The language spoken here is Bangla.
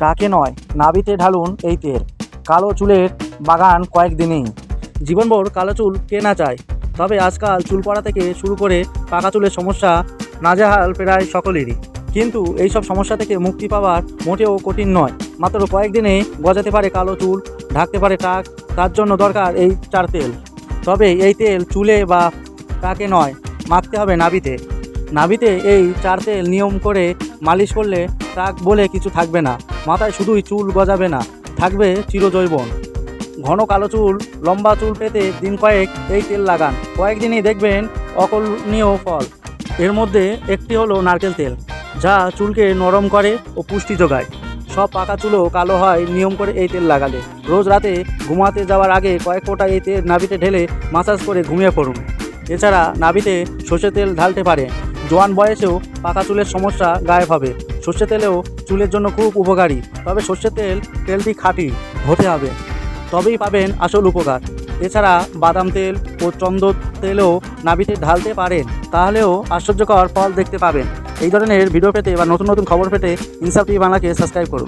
টাকে নয় নাবিতে ঢালুন এই তেল। কালো চুলের বাগান কয়েকদিনেই। জীবনভর কালো চুল কে না চায়? তবে আজকাল চুল পড়া থেকে শুরু করে পাকা চুলের সমস্যা নাজেহাল প্রায় সকলেরই। কিন্তু এই সব সমস্যা থেকে মুক্তি পাওয়ার মোটেও কঠিন নয়। মাত্র কয়েকদিনে গজাতে পারে কালো চুল, ঢাকতে পারে টাক, তার জন্য দরকার এই চার তেল। তবে এই তেল চুলে বা টাকে নয়, মাখতে হবে নাবিতে নাবিতে এই চার তেল নিয়ম করে মালিশ করলে টাক বলে কিছু থাকবে না। মাথায় শুধুই চুল গজাবে না, থাকবে চিরজৈবন। ঘন কালো চুল, লম্বা চুল পেতে দিন কয়েক এই তেল লাগান। কয়েকদিনই দেখবেন অকলনীয় ফল। এর মধ্যে একটি হলো নারকেল তেল, যা চুলকে নরম করে ও পুষ্টি যোগায়। সব পাকা চুলও কালো হয় নিয়ম করে এই তেল লাগালে। রোজ রাতে ঘুমাতে যাওয়ার আগে কয়েক ফোঁটা এই তেল নাবিতে ঢেলে মাসাজ করে ঘুমিয়ে পড়ুন। এছাড়া নাবিতে সর্ষে তেল ঢালতে পারে জোয়ান বয়সেও পাকা চুলের সমস্যা গায়েব হবে। সর্ষে তেলেও চুলের জন্য খুব উপকারী, তবে সর্ষে তেল, তেলটি খাঁটি হতে হবে। তবেই পাবেন আসল উপকার। এছাড়া বাদাম তেল ও চন্দ্র তেলও নাবিতে ঢালতে পারেন, তাহলেও আশ্চর্যকর ফল দেখতে পাবেন। এই ধরনের ভিডিও পেতে বা নতুন নতুন খবর পেতে ইনসাফ টিভি বাংলাকে সাবস্ক্রাইব করুন।